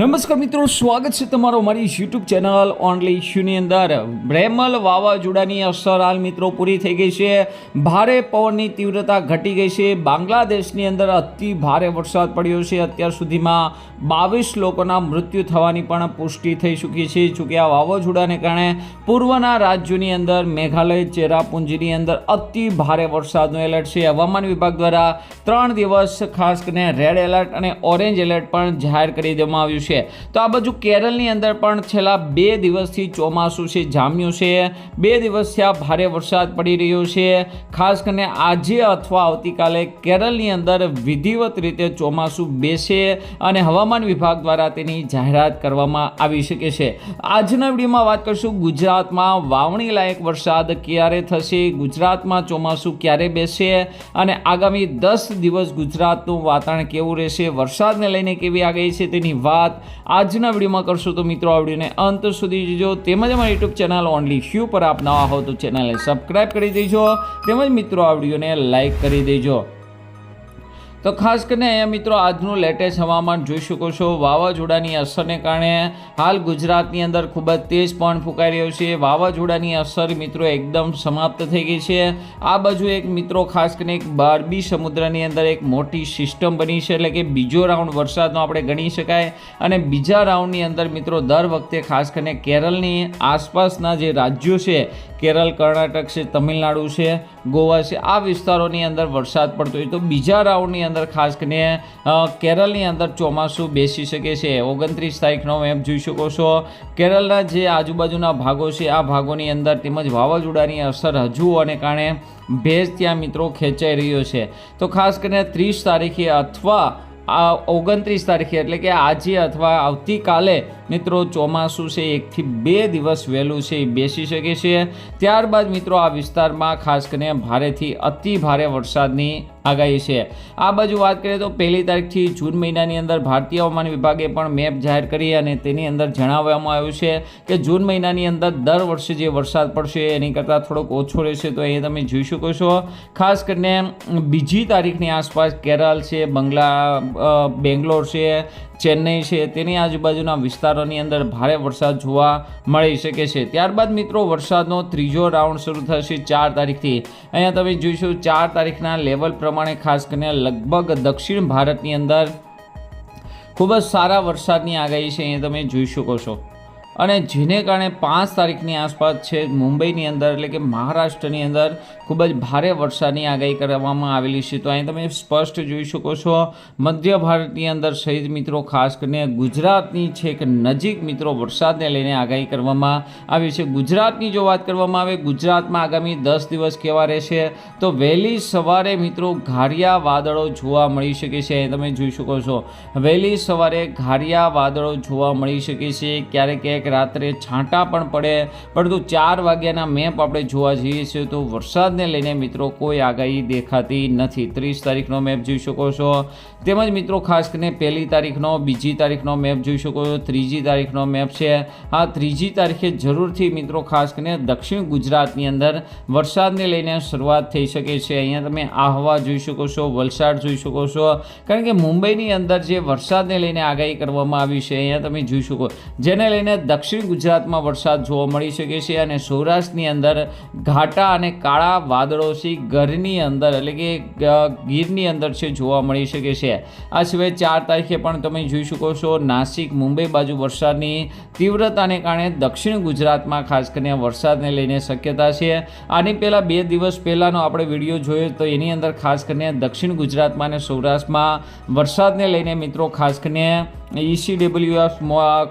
નમસ્કાર મિત્રો, સ્વાગત છે તમારો મારી યુટ્યુબ ચેનલ ઓનલી ઇશ્યુની અંદર. બ્રેમલ વાવાઝોડાની અસર હાલ મિત્રો પૂરી થઈ ગઈ છે. ભારે પવનની તીવ્રતા ઘટી ગઈ છે. બાંગ્લાદેશની અંદર અતિ ભારે વરસાદ પડ્યો છે. અત્યાર સુધીમાં બાવીસ લોકોના મૃત્યુ થવાની પણ પુષ્ટિ થઈ ચૂકી છે. જોકે આ વાવાઝોડાને કારણે પૂર્વના રાજ્યોની અંદર મેઘાલય, ચેરાપુંજીની અંદર અતિ ભારે વરસાદનું એલર્ટ છે. હવામાન વિભાગ દ્વારા ત્રણ દિવસ ખાસ કરીને રેડ એલર્ટ અને ઓરેન્જ એલર્ટ પણ જાહેર કરી દેવામાં આવ્યું છે. તો આ બાજુ કેરળની અંદર પણ છેલ્લા બે દિવસથી ચોમાસું છે, જામ્યું છે. બે દિવસથી આ ભારે વરસાદ પડી રહ્યો છે. ખાસ કરીને આજે અથવા આવતીકાલે કેરળની અંદર વિધિવત રીતે ચોમાસું બેસે અને હવામાન વિભાગ દ્વારા તેની જાહેરાત કરવામાં આવી શકે છે. આજના વિડીયોમાં વાત કરશું ગુજરાતમાં વાવણી લાયક વરસાદ ક્યારે થશે, ગુજરાતમાં ચોમાસું ક્યારે બેસે અને આગામી દસ દિવસ ગુજરાતનું વાતાવરણ કેવું રહેશે, વરસાદને લઈને કેવી આગાહી છે તેની વાત આજના વિડીયોમાં કરશું. તો મિત્રો, આ વિડીયોને અંત સુધી જોજો. તેમજ અમારી યુટ્યુબ ચેનલ ઓનલી ફ્યુ પર આપ નવા હો તો ચેનલને સબસ્ક્રાઈબ કરી દેજો. તેમજ મિત્રો, આ વિડીયોને લાઈક કરી દેજો. તો ખાસ કરીને અહીંયા મિત્રો આજનું લેટેસ્ટ હવામાન જોઈ શકો છો. વાવાઝોડાની અસરને કારણે હાલ ગુજરાતની અંદર ખૂબ જ તેજ પવન ફૂંકાઈ રહ્યો છે. વાવાઝોડાની અસર મિત્રો એકદમ સમાપ્ત થઈ ગઈ છે. આ બાજુ એક મિત્રો ખાસ કરીને એક બારબી સમુદ્રની અંદર એક મોટી સિસ્ટમ બની છે. એટલે કે બીજો રાઉન્ડ વરસાદનો આપણે ગણી શકાય. અને બીજા રાઉન્ડની અંદર મિત્રો દર વખતે ખાસ કરીને કેરળની આસપાસના જે રાજ્યો છે કેરળ, કર્ણાટક છે, તમિલનાડુ છે, ગોવા છે, આ વિસ્તારોની અંદર વરસાદ પડતો હોય તો બીજા રાઉન્ડની અંદર ખાસ કરીને કેરળની અંદર ચોમાસું બેસી શકે છે. ઓગણત્રીસ તારીખનો મેપ જોઈ શકો છો. કેરળના જે આજુબાજુના ભાગો છે, આ ભાગોની અંદર તેમજ વાવાઝોડાની અસર હજુ અને કારણે ભેજ ત્યાં મિત્રો ખેંચાઈ રહ્યો છે. તો ખાસ કરીને ત્રીસ તારીખે અથવા આ ઓગણત્રીસ તારીખે, એટલે કે આજે અથવા આવતીકાલે મિત્રો ચોમાસું છે, એકથી બે દિવસ વહેલું છે, એ બેસી શકે છે. ત્યારબાદ મિત્રો આ વિસ્તારમાં ખાસ કરીને ભારેથી અતિ ભારે વરસાદની આગાહી છે. આ બાજુ વાત કરીએ તો પહેલી તારીખથી જૂન મહિનાની અંદર ભારતીય હવામાન વિભાગે પણ મેપ જાહેર કરી અને તેની અંદર જણાવવામાં આવ્યું છે કે જૂન મહિનાની અંદર દર વર્ષે જે વરસાદ પડશે એની કરતાં થોડોક ઓછો રહેશે તો અહીં તમે જોઈ શકો છો. ખાસ કરીને બીજી તારીખની આસપાસ કેરળ છે, બંગલા બેંગ્લોર છે, ચેન્નઈ છે, તેની આજુબાજુના વિસ્તારોની અંદર ભારે વરસાદ જોવા મળી શકે છે. ત્યારબાદ મિત્રો વરસાદનો ત્રીજો રાઉન્ડ શરૂ થશે ચાર તારીખથી. અહીંયા તમે જોઈશું ચાર તારીખના લેવલ પ્રમાણે ખાસ કરીને લગભગ દક્ષિણ ભારતની અંદર ખૂબ જ સારા વરસાદની આગાહી છે અહીંયા તમે જોઈ શકો છો. અને જેને કારણે પાંચ તારીખની આસપાસ છે મુંબઈની અંદર, એટલે કે મહારાષ્ટ્રની અંદર ખૂબ જ ભારે વરસાદની આગાહી કરવામાં આવેલી છે. તો અહીં તમે સ્પષ્ટ જોઈ શકો છો, મધ્ય ભારતની અંદર સહિત મિત્રો, ખાસ કરીને ગુજરાતની છેક નજીક મિત્રો, વરસાદને લઈને આગાહી કરવામાં આવી છે. ગુજરાતની જો વાત કરવામાં આવે, ગુજરાતમાં આગામી દસ દિવસ કેવા રહેશે? તો વહેલી સવારે મિત્રો ઘારિયા વાદળો જોવા મળી શકે છે. અહીં તમે જોઈ શકો છો, વહેલી સવારે ઘારિયા વાદળો જોવા મળી શકે છે. ક્યારેક ક્યારેક રાત્રે છાંટા પણ પડે, પરંતુ ચાર વાગ્યાના મેપ આપણે જોવા જઈએ છીએ તો વરસાદને લઈને મિત્રો કોઈ આગાહી દેખાતી નથી. ત્રીસ તારીખનો મેપ જોઈ શકો છો. તેમજ મિત્રો ખાસ કરીને પહેલી તારીખનો, બીજી તારીખનો મેપ જોઈ શકો છો. ત્રીજી તારીખનો મેપ છે. આ ત્રીજી તારીખે જરૂરથી મિત્રો ખાસ કરીને દક્ષિણ ગુજરાતની અંદર વરસાદને લઈને શરૂઆત થઈ શકે છે. અહીંયા તમે આહવા જોઈ શકો છો, વલસાડ જોઈ શકો છો. કારણ કે મુંબઈની અંદર જે વરસાદને લઈને આગાહી કરવામાં આવી છે, અહીંયા તમે જોઈ શકો. જેને લઈને દક્ષિણ ગુજરાતમાં વરસાદ જોવા મળી શકે છે અને સૌરાષ્ટ્રની અંદર ઘાટા અને કાળા વાદળો છે ઘરની અંદર એટલે કે ગીરની અંદર છે જોવા મળી શકે છે. આ સિવાય ચાર તારીખે પણ તમે જોઈ શકો છો નાસિક, મુંબઈ બાજુ વરસાદની તીવ્રતાને કારણે દક્ષિણ ગુજરાતમાં ખાસ કરીને વરસાદને લઈને શક્યતા છે. આની પહેલાં બે દિવસ પહેલાંનો આપણે વીડિયો જોયો તો એની અંદર ખાસ કરીને દક્ષિણ ગુજરાતમાં અને સૌરાષ્ટ્રમાં વરસાદને લઈને મિત્રો ખાસ કરીને ઈસીડબ્લ્યુએફ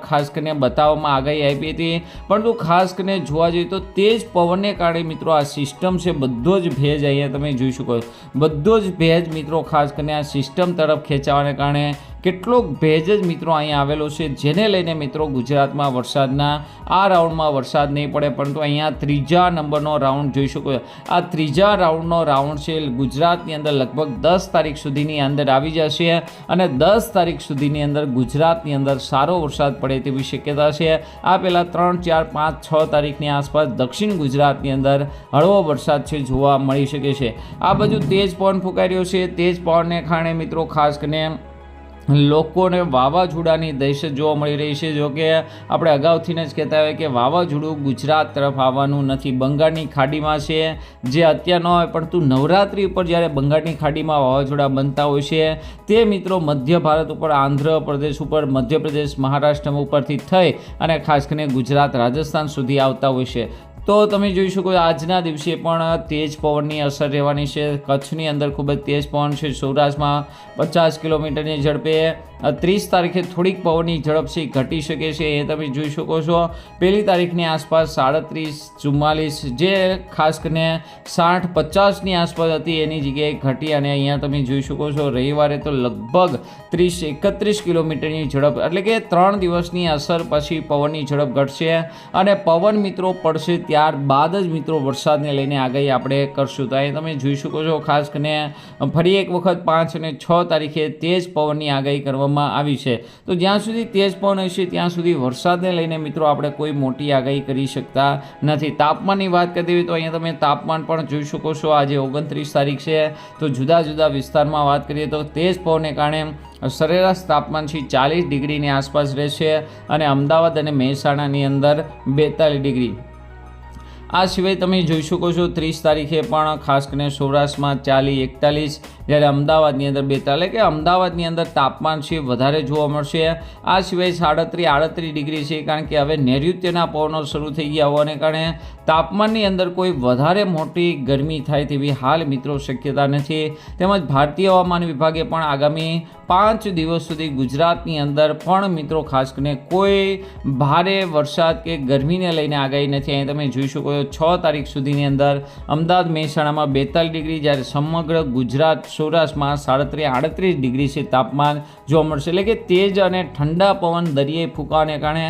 ખાસ કરીને બતાવવામાં આગાહી આપી હતી. પરંતુ ખાસ કરીને જોવા જઈએ તો તેજ પવનને કારણે મિત્રો આ સિસ્ટમ છે, બધો જ ભેજ અહીંયા તમે જોઈ શકો બધો જ ભેજ મિત્રો ખાસ કરીને આ સિસ્ટમ તરફ ખેંચાવાને કારણે કેટલોક ભેજ જ મિત્રો અહીંયા આવેલો છે, જેને લઈને મિત્રો ગુજરાતમાં વરસાદના, આ રાઉન્ડમાં વરસાદ નહીં પડે, પરંતુ અહીંયા ત્રીજા નંબરનો રાઉન્ડ જોઈ શકો આ ત્રીજા રાઉન્ડનો રાઉન્ડ છે, ગુજરાતની અંદર લગભગ દસ તારીખ સુધીની અંદર આવી જશે અને દસ તારીખ સુધીની અંદર ગુજરાતની અંદર સારો વરસાદ પડે તેવી શક્યતા છે. આ પહેલાં ત્રણ, ચાર, પાંચ, છ તારીખની આસપાસ દક્ષિણ ગુજરાતની અંદર હળવો વરસાદ છે જોવા મળી શકે છે. આ બાજુ તેજ પવન ફૂંકાઈ રહ્યો છે. તેજ પવનને કારણે મિત્રો ખાસ કરીને લોકોને વાવાઝોડાની દહેશત જોવા મળી રહી છે. જો કે આપણે અગાઉથીને જ કહેતા હોય કે વાવાઝોડું ગુજરાત તરફ આવવાનું નથી. બંગાળની ખાડીમાં છે, જે અત્યાર ન હોય, પરંતુ નવરાત્રિ ઉપર જ્યારે બંગાળની ખાડીમાં વાવાઝોડા બનતા હોય છે, તે મિત્રો મધ્ય ભારત ઉપર, આંધ્રપ્રદેશ ઉપર, મધ્યપ્રદેશ, મહારાષ્ટ્ર ઉપરથી થઈ અને ખાસ કરીને ગુજરાત, રાજસ્થાન સુધી આવતા હોય છે. તો તમે જોઈ શકો આજના દિવસે પણ તેજ પવનની અસર રહેવાની છે. કચ્છની અંદર ખૂબ જ તેજ પવન છે. સૌરાષ્ટ્રમાં પચાસ કિલોમીટરની ઝડપે ત્રીસ તારીખે થોડીક પવનની ઝડપ છે ઘટી શકે છે એ તમે જોઈ શકો છો. પહેલી તારીખની આસપાસ સાડત્રીસ, ચુમ્માલીસ, જે ખાસ કરીને સાઠ, પચાસની આસપાસ હતી એની જગ્યાએ ઘટી અને અહીંયા તમે જોઈ શકો છો રવિવારે તો લગભગ ત્રીસ, એકત્રીસ કિલોમીટરની ઝડપ એટલે કે ત્રણ દિવસની અસર પછી પવનની ઝડપ ઘટશે અને પવન મિત્રો પડશે ત્યારબાદ જ મિત્રો વરસાદને લઈને આગાહી આપણે કરશું. તો અહીં તમે જોઈ શકો છો ખાસ કરીને ફરી એક વખત પાંચ અને છ તારીખે તેજ પવનની આગાહી કરવામાં આવી છે. તો જ્યાં સુધી તેજ પવન હશે, ત્યાં સુધી વરસાદને લઈને મિત્રો આપણે કોઈ મોટી આગાહી કરી શકતા નથી. તાપમાનની વાત કરી હોય તો અહીંયા તમે તાપમાન પણ જોઈ શકો છો. આજે ઓગણત્રીસ તારીખ છે. તો જુદા જુદા વિસ્તારમાં વાત કરીએ તો તેજ પવનને કારણે સરેરાશ તાપમાન છે ચાલીસ ડિગ્રીની આસપાસ રહેશે અને અમદાવાદ અને મહેસાણાની અંદર બેતાલીસ ડિગ્રી. આ સિવાય તમે જોઈ શકો છો ત્રીસ તારીખે પણ ખાસ કરીને સૌરાષ્ટ્રમાં ચાલી એકતાલીસ, જ્યારે અમદાવાદની અંદર બેતાલીસ કે અમદાવાદની અંદર તાપમાન છે વધારે જોવા મળશે. આ સિવાય સાડત્રીસ આડત્રીસ ડિગ્રી છે, કારણ કે હવે નૈઋત્યના પવનો શરૂ થઈ ગયા હોવાને કારણે તાપમાનની અંદર કોઈ વધારે મોટી ગરમી થાય તેવી હાલ મિત્રો શક્યતા નથી. તેમજ ભારતીય હવામાન વિભાગે પણ આગામી પાંચ દિવસ સુધી ગુજરાતની અંદર પણ મિત્રો ખાસ કરીને કોઈ ભારે વરસાદ કે ગરમીને લઈને આગાહી નથી. અહીં તમે જોઈ શકો છો, છ તારીખ સુધીની અંદર અમદાવાદ મહેસાણામાં બેતાલીસ ડિગ્રી જ્યારે સમગ્ર ગુજરાત સૌરાષ્ટ્રમાં સાડત્રીસ, આડત્રીસ ડિગ્રી છે તાપમાન જોવા મળશે. એટલે કે તેજ અને ઠંડા પવન દરિયાઈ ફૂંકાને કારણે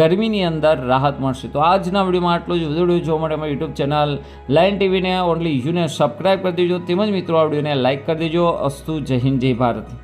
ગરમીની અંદર રાહત મળશે. તો આજના વિડીયોમાં આટલું જ. વધુ જોવા માટે અમારી યુટ્યુબ ચેનલ લાઇન ટીવીને ઓનલી યુને સબસ્ક્રાઈબ કરી દેજો. તેમજ મિત્રો આ વિડીયોને લાઇક કરી દેજો. અસ્તુ જય હિન્દ, જય ભારત.